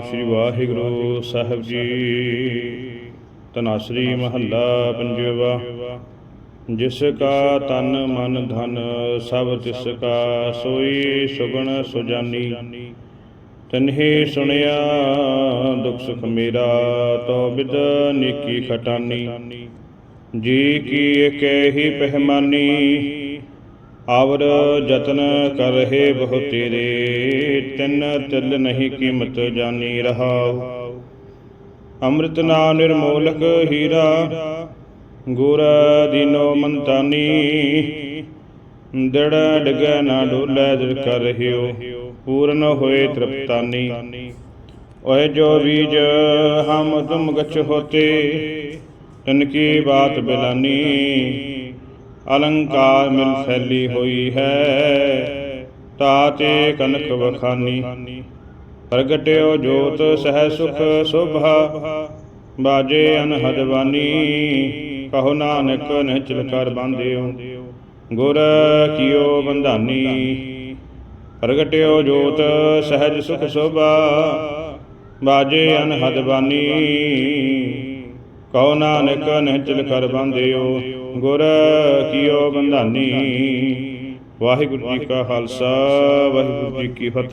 ਸ੍ਰੀ ਵਾਹਿਗੁਰੂ ਸਾਹਿਬ ਜੀ। ਤਨਾਸਰੀ ਮਹੱਲਾ ਪੰਜਵਾ। ਜਿਸ ਕਾ ਤਨ ਮਨ ਧਨ, ਸਭ ਤਿਸ ਕਾ ਸੋਈ ਸੁਗਣ ਸੁਜਾਨੀ। ਤਨਹੀ ਸੁਣਿਆ ਦੁਖ ਸੁਖ ਮੇਰਾ ਤੋ ਬਿਦ ਨੀਕੀ ਖਟਾਨੀ। ਜੀ ਕੀ ਏਕੈ ਹੀ ਪਹਿਮਾਨੀ ਆਵਰ ਜਤਨ ਕਰ ਰਹੇ ਬਹੁ ਤੇਰੇ, ਤਿੰਨ ਤਿਲ ਨਹੀਂ ਕੀਮਤ ਜਾਣੀ ਰਹਾਉ। ਅੰਮ੍ਰਿਤ ਨਾ ਨਿਰਮੋਲਕ ਹੀਰਾ, ਗੁਰ ਦੀਨੋ ਮੰਤਾਨੀ ਦੜ ਡਗੈ ਨਾ ਡੋਲੇ ਦਿਲ ਕਰ ਰਹਿਓ ਪੂਰਨ ਹੋਏ ਤ੍ਰਿਪਤਾਨੀ। ਓਏ ਜੋ ਬੀਜ ਹਮ ਤੁਮ ਗਛ ਹੋਤੇ, ਤਨ ਕੀ ਬਾਤ ਬਿਲਾਨੀ ਅਲੰਕਾਰ ਮਿਲ ਫੈਲੀ ਹੋਈ ਹੈ। ਤਾਤੇ ਕਨਕ ਵਖਾਨੀ। ਪ੍ਰਗਟਿਓ ਜੋਤ ਸਹਿ ਸੁਖ ਸੁਭਾ। ਬਾਜੇ ਅਨਹਦ ਬਾਨੀ। ਕਹੋ ਨਾਨਕ ਨਿਚਲ ਕਰ ਬੰਦਿਓ ਗੁਰ ਕੀਓ ਬੰਧਾਨੀ। ਪ੍ਰਗਟਿਓ ਜੋਤ ਸਹਿਜ ਸੁਖ ਸੁਭਾ। ਬਾਜੇ ਅਨਹਦ ਬਾਨੀ। ਕਹੋ ਨਾਨਕ ਨਿਚਲ ਕਰ ਬੰਦਿਓ, ਗੁਰ ਕੀਓ ਬੰਧਾਨੀ। ਵਾਹਿਗੁਰੂ ਜੀ ਕਾ ਖਾਲਸਾ, ਵਾਹਿਗੁਰੂ ਜੀ ਕੀ ਫਤਿਹ।